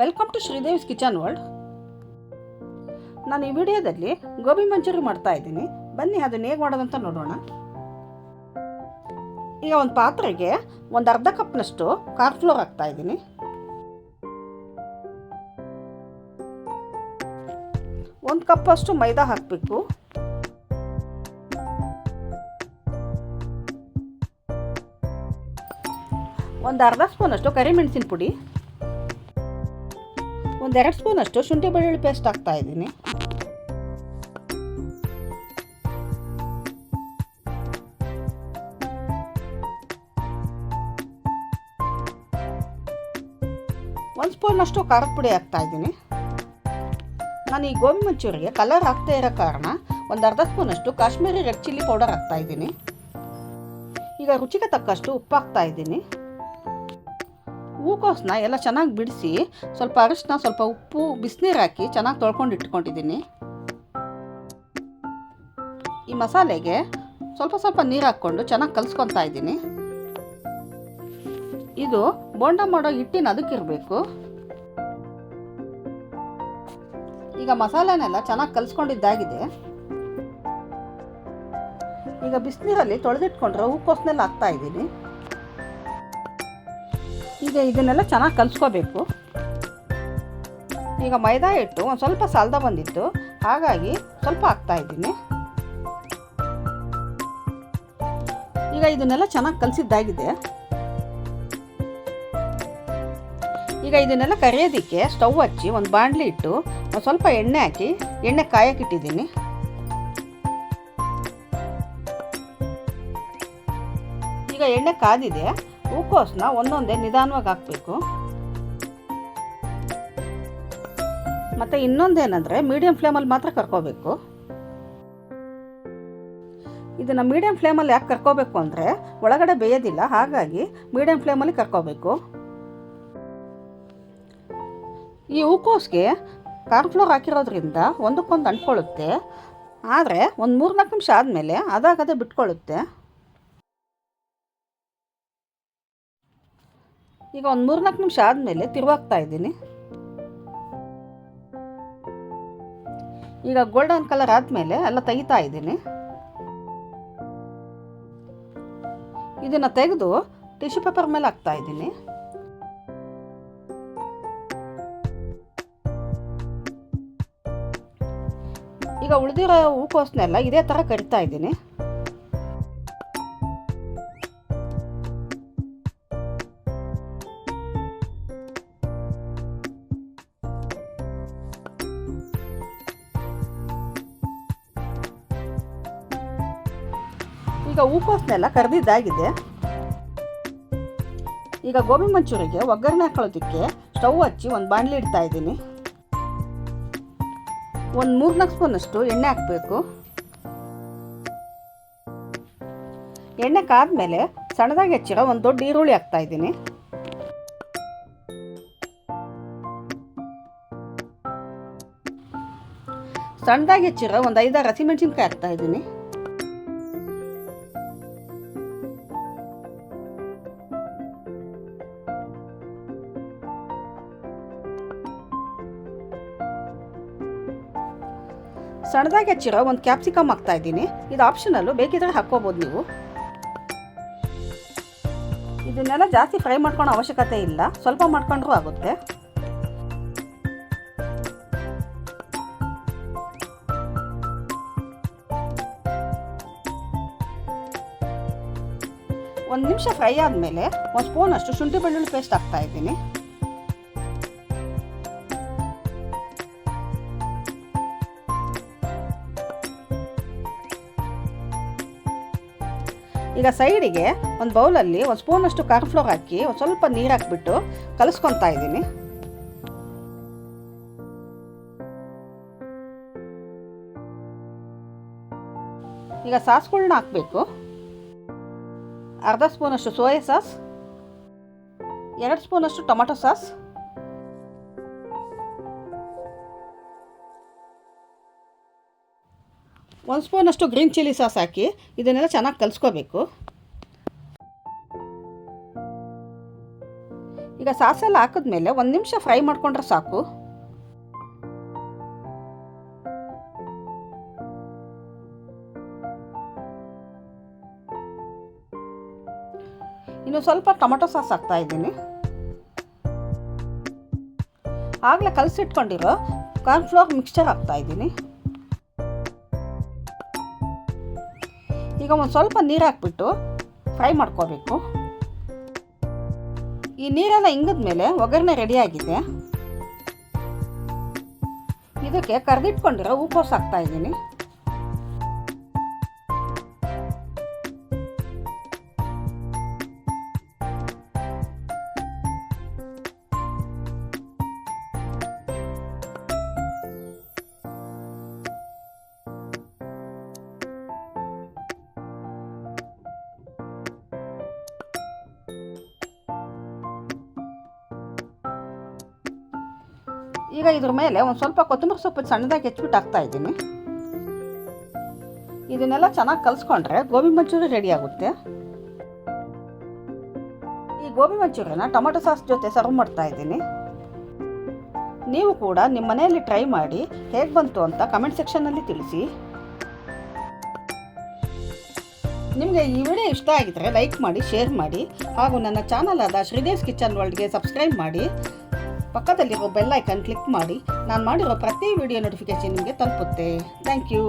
Welcome to Shridev's kitchen world ನಾನು ಈ ವಿಡಿಯೋದಲ್ಲಿ ಗೋಬಿ ಮಂಚೂರಿ ಮಾಡ್ತಾ ಇದ್ದೀನಿ. ಬನ್ನಿ, ಅದನ್ನ ಹೇಗೆ ಮಾಡೋದಂತ ನೋಡೋಣ. ಈಗ ಒಂದು ಪಾತ್ರೆಗೆ ಒಂದು ಅರ್ಧ ಕಪ್ನಷ್ಟು ಕಾರ್ನ್ಫ್ಲೋರ್ ಹಾಕ್ತಾ ಇದ್ದೀನಿ. ಒಂದು ಕಪ್ಪಷ್ಟು ಮೈದಾ ಹಾಕಬೇಕು. ಒಂದು ಅರ್ಧ ಸ್ಪೂನಷ್ಟು ಕರಿಮೆಣಸಿನ ಪುಡಿ. ಒಂದೆರಡು ಸ್ಪೂನಷ್ಟು ಶುಂಠಿ ಬೆಳ್ಳುಳ್ಳಿ ಪೇಸ್ಟ್ ಹಾಕ್ತಾ ಇದ್ದೀನಿ. ಒಂದು ಸ್ಪೂನಷ್ಟು ಖಾರದ ಪುಡಿ ಹಾಕ್ತಾ ಇದ್ದೀನಿ. ನಾನು ಈ ಗೋಬಿ ಮಂಚೂರಿಗೆ ಕಲರ್ ಹಾಕ್ತಾ ಇರೋ ಕಾರಣ ಒಂದು ಅರ್ಧ ಸ್ಪೂನಷ್ಟು ಕಾಶ್ಮೀರಿ ರೆಡ್ ಚಿಲ್ಲಿ ಪೌಡರ್ ಹಾಕ್ತಾ ಇದ್ದೀನಿ. ಈಗ ರುಚಿಗೆ ತಕ್ಕಷ್ಟು ಉಪ್ಪು ಹಾಕ್ತಾ ಇದ್ದೀನಿ. ಹೂಕೋಸನ್ನ ಎಲ್ಲ ಚೆನ್ನಾಗಿ ಬಿಡಿಸಿ ಸ್ವಲ್ಪ ಅರಿಶಿನ, ಸ್ವಲ್ಪ ಉಪ್ಪು, ಬಿಸಿನೀರು ಹಾಕಿ ಚೆನ್ನಾಗಿ ತೊಳ್ಕೊಂಡು ಇಟ್ಕೊಂಡಿದ್ದೀನಿ. ಈ ಮಸಾಲೆಗೆ ಸ್ವಲ್ಪ ಸ್ವಲ್ಪ ನೀರು ಹಾಕ್ಕೊಂಡು ಚೆನ್ನಾಗಿ ಕಲಿಸ್ಕೊತಾ ಇದ್ದೀನಿ. ಇದು ಬೋಂಡ ಮಾಡೋ ಹಿಟ್ಟಿನ ಅದಕ್ಕಿರಬೇಕು ಈಗ ಮಸಾಲೆನೆಲ್ಲ ಚೆನ್ನಾಗಿ ಕಲಿಸ್ಕೊಂಡಿದ್ದಾಗಿದೆ. ಈಗ ಬಿಸಿನೀರಲ್ಲಿ ತೊಳೆದಿಟ್ಕೊಂಡ್ರೆ ಹೂಕೋಸನೆಲ್ಲ ಹಾಕ್ತಾ ಇದ್ದೀನಿ. ಈಗ ಇದನ್ನೆಲ್ಲ ಚೆನ್ನಾಗಿ ಕಲಿಸ್ಕೋಬೇಕು ಈಗ ಮೈದಾ ಹಿಟ್ಟು ಒಂದು ಸ್ವಲ್ಪ ಸಾಲ್ದ ಬಂದಿತ್ತು. ಹಾಗಾಗಿ ಸ್ವಲ್ಪ ಹಾಕ್ತಾ ಇದ್ದೀನಿ. ಈಗ ಇದನ್ನೆಲ್ಲ ಚೆನ್ನಾಗಿ ಕಲಿಸಿದ್ದಾಗಿದೆ. ಈಗ ಇದನ್ನೆಲ್ಲ ಕರಿಯೋದಕ್ಕೆ ಸ್ಟವ್ ಹಚ್ಚಿ ಒಂದು ಬಾಣಲಿ ಇಟ್ಟು ಒಂದು ಸ್ವಲ್ಪ ಎಣ್ಣೆ ಹಾಕಿ, ಎಣ್ಣೆ ಕಾಯಕ್ಕಿಟ್ಟಿದ್ದೀನಿ ಈಗ ಎಣ್ಣೆ ಕಾದಿದೆ. ಹೂಕೋಸನ್ನ ಒಂದೊಂದೇ ನಿಧಾನವಾಗಿ ಹಾಕಬೇಕು. ಮತ್ತು ಇನ್ನೊಂದೇನೆಂದರೆ ಮೀಡಿಯಮ್ ಫ್ಲೇಮಲ್ಲಿ ಮಾತ್ರ ಕರ್ಕೋಬೇಕು. ಇದನ್ನು ಮೀಡಿಯಮ್ ಫ್ಲೇಮಲ್ಲಿ ಯಾಕೆ ಕರ್ಕೋಬೇಕು ಅಂದರೆ ಒಳಗಡೆ ಬೇಯೋದಿಲ್ಲ, ಹಾಗಾಗಿ ಮೀಡಿಯಮ್ ಫ್ಲೇಮಲ್ಲಿ ಕರ್ಕೋಬೇಕು. ಈ ಹೂಕೋಸ್ಗೆ ಕಾರ್ನ್ಫ್ಲೋರ್ ಹಾಕಿರೋದ್ರಿಂದ ಒಂದಕ್ಕೊಂದು ಅಂಟ್ಕೊಳ್ಳುತ್ತೆ. ಆದರೆ ಒಂದು ಮೂರ್ನಾಲ್ಕು ನಿಮಿಷ ಆದಮೇಲೆ ಅದಾಗದೇ ಬಿಟ್ಕೊಳ್ಳುತ್ತೆ. ಈಗ ಒಂದು ಮೂರ್ನಾಲ್ಕು ನಿಮಿಷ ಆದಮೇಲೆ ತಿರುವಾಗ್ತಾ ಇದ್ದೀನಿ. ಈಗ ಗೋಲ್ಡನ್ ಕಲರ್ ಆದಮೇಲೆ ಎಲ್ಲ ತೆಗಿತಾ ಇದ್ದೀನಿ. ಇದನ್ನು ತೆಗೆದು ಟಿಶ್ಯೂ ಪೇಪರ್ ಮೇಲೆ ಹಾಕ್ತಾ ಇದ್ದೀನಿ. ಈಗ ಉಳಿದಿರೋ ಹೂಕೋಸನ್ನೆಲ್ಲ ಇದೇ ಥರ ಕಡಿತಾ ಇದ್ದೀನಿ. ಈಗ ಹೂಕೋಸನ್ನೆಲ್ಲ ಕರೆದಿದ್ದಾಗಿದೆ. ಈಗ ಗೋಬಿ ಮಂಚೂರಿಗೆ ಒಗ್ಗರಣೆ ಹಾಕೊಳ್ಳೋದಕ್ಕೆ ಸ್ಟವ್ ಹಚ್ಚಿ ಒಂದು ಬಾಣಲಿ ಇಡ್ತಾ ಇದ್ದೀನಿ. ಒಂದು ಮೂರ್ನಾಲ್ಕು ಸ್ಪೂನಷ್ಟು ಎಣ್ಣೆ ಹಾಕಬೇಕು. ಎಣ್ಣೆ ಕಾದ್ಮೇಲೆ ಸಣ್ಣದಾಗಿ ಹೆಚ್ಚಿರೋ ಒಂದು ದೊಡ್ಡ ಈರುಳ್ಳಿ ಹಾಕ್ತಾ ಇದ್ದೀನಿ. ಸಣ್ಣದಾಗಿ ಹೆಚ್ಚಿರೋ ಒಂದು ಐದಾರು ಹಸಿಮೆಣಸಿನ್ಕಾಯಿ ಹಾಕ್ತಾ ಇದ್ದೀನಿ. ಸಣ್ಣದಾಗಿ ಹಚ್ಚಿರೋ ಒಂದು ಕ್ಯಾಪ್ಸಿಕಮ್ ಹಾಕ್ತಾ ಇದ್ದೀನಿ. ಇದು ಆಪ್ಷನಲ್ಲು ಬೇಕಿದ್ರೆ ಹಾಕ್ಕೋಬೋದು ನೀವು. ಇದನ್ನೆಲ್ಲ ಜಾಸ್ತಿ ಫ್ರೈ ಮಾಡ್ಕೊಳ್ಳೋ ಅವಶ್ಯಕತೆ ಇಲ್ಲ. ಸ್ವಲ್ಪ ಮಾಡ್ಕೊಂಡ್ರೂ ಆಗುತ್ತೆ. ಒಂದು ನಿಮಿಷ ಫ್ರೈ ಆದಮೇಲೆ ಒಂದು ಸ್ಪೂನಷ್ಟು ಶುಂಠಿ ಬೆಳ್ಳುಳ್ಳಿ ಪೇಸ್ಟ್ ಹಾಕ್ತಾ ಇದ್ದೀನಿ. ಈಗ ಸೈಡಿಗೆ ಒಂದು ಬೌಲಲ್ಲಿ ಒಂದು ಸ್ಪೂನಷ್ಟು ಕಾರ್ನ್ಫ್ಲೋರ್ ಹಾಕಿ ಒಂದು ಸ್ವಲ್ಪ ನೀರು ಹಾಕಿಬಿಟ್ಟು ಕಲಸ್ಕೊತಾ ಇದ್ದೀನಿ. ಈಗ ಸಾಸ್ಗಳನ್ನ ಹಾಕಬೇಕು. ಅರ್ಧ ಸ್ಪೂನಷ್ಟು ಸೋಯಾ ಸಾಸ್, ಎರಡು ಸ್ಪೂನಷ್ಟು ಟೊಮೆಟೊ ಸಾಸ್ ಒಂದು ಸ್ಪೂನಷ್ಟು ಗ್ರೀನ್ ಚಿಲ್ಲಿ ಸಾಸ್ ಹಾಕಿ ಇದನ್ನೆಲ್ಲ ಚೆನ್ನಾಗಿ ಕಲಿಸ್ಕೋಬೇಕು. ಈಗ ಸಾಸೆಲ್ಲ ಹಾಕಿದ್ಮೇಲೆ ಒಂದು ನಿಮಿಷ ಫ್ರೈ ಮಾಡಿಕೊಂಡ್ರೆ ಸಾಕು. ಇನ್ನು ಸ್ವಲ್ಪ ಟೊಮೆಟೊ ಸಾಸ್ ಹಾಕ್ತಾ ಇದ್ದೀನಿ. ಆಗಲೇ ಕಲಸಿಟ್ಕೊಂಡಿರೋ ಕಾರ್ನ್ಫ್ಲೋರ್ ಮಿಕ್ಸ್ಚರ್ ಹಾಕ್ತಾ ಇದ್ದೀನಿ. ಈಗ ಒಂದು ಸ್ವಲ್ಪ ನೀರು ಹಾಕ್ಬಿಟ್ಟು ಫ್ರೈ ಮಾಡ್ಕೋಬೇಕು. ಈ ನೀರೆಲ್ಲ ಇಂಗಿದ್ಮೇಲೆ ಒಗ್ಗರಣೆ ರೆಡಿಯಾಗಿದೆ ಇದಕ್ಕೆ ಕರೆದಿಟ್ಕೊಂಡಿರೋ ಹೂಕೋಸು ಹಾಕ್ತಾ ಇದ್ದೀನಿ. ಈಗ ಇದ್ರ ಮೇಲೆ ಒಂದು ಸ್ವಲ್ಪ ಕೊತ್ತಂಬರಿ ಸೊಪ್ಪು ಸಣ್ಣದಾಗಿ ಹೆಚ್ಚಿಬಿಟ್ಟು ಹಾಕ್ತಾ ಇದ್ದೀನಿ. ಇದನ್ನೆಲ್ಲ ಚೆನ್ನಾಗಿ ಕಲಿಸ್ಕೊಂಡ್ರೆ ಗೋಬಿ ಮಂಚೂರಿ ರೆಡಿ ಆಗುತ್ತೆ. ಈ ಗೋಬಿ ಮಂಚೂರಿನ ಟೊಮೆಟೊ ಸಾಸ್ ಜೊತೆ ಸರ್ವ್ ಮಾಡ್ತಾ ಇದ್ದೀನಿ. ನೀವು ಕೂಡ ನಿಮ್ಮ ಮನೆಯಲ್ಲಿ ಟ್ರೈ ಮಾಡಿ ಹೇಗೆ ಬಂತು ಅಂತ ಕಮೆಂಟ್ ಸೆಕ್ಷನ್ನಲ್ಲಿ ತಿಳಿಸಿ. ನಿಮಗೆ ಈ ವಿಡಿಯೋ ಇಷ್ಟ ಆಗಿದ್ರೆ ಲೈಕ್ ಮಾಡಿ ಶೇರ್ ಮಾಡಿ ಹಾಗೂ ನನ್ನ ಚಾನಲ್ ಆದ ಶ್ರೀದೇವ್ಸ್ ಕಿಚನ್ ವರ್ಲ್ಡ್ಗೆ ಸಬ್ಸ್ಕ್ರೈಬ್ ಮಾಡಿ. ಪಕ್ಕದಲ್ಲಿರೋ ಬೆಲ್ ಐಕನ್ ಕ್ಲಿಕ್ ಮಾಡಿ ನಾನು ಮಾಡಿರೋ ಪ್ರತಿ ವಿಡಿಯೋ ನೋಟಿಫಿಕೇಶನ್ ನಿಮಗೆ ತಲುಪುತ್ತೆ. Thank you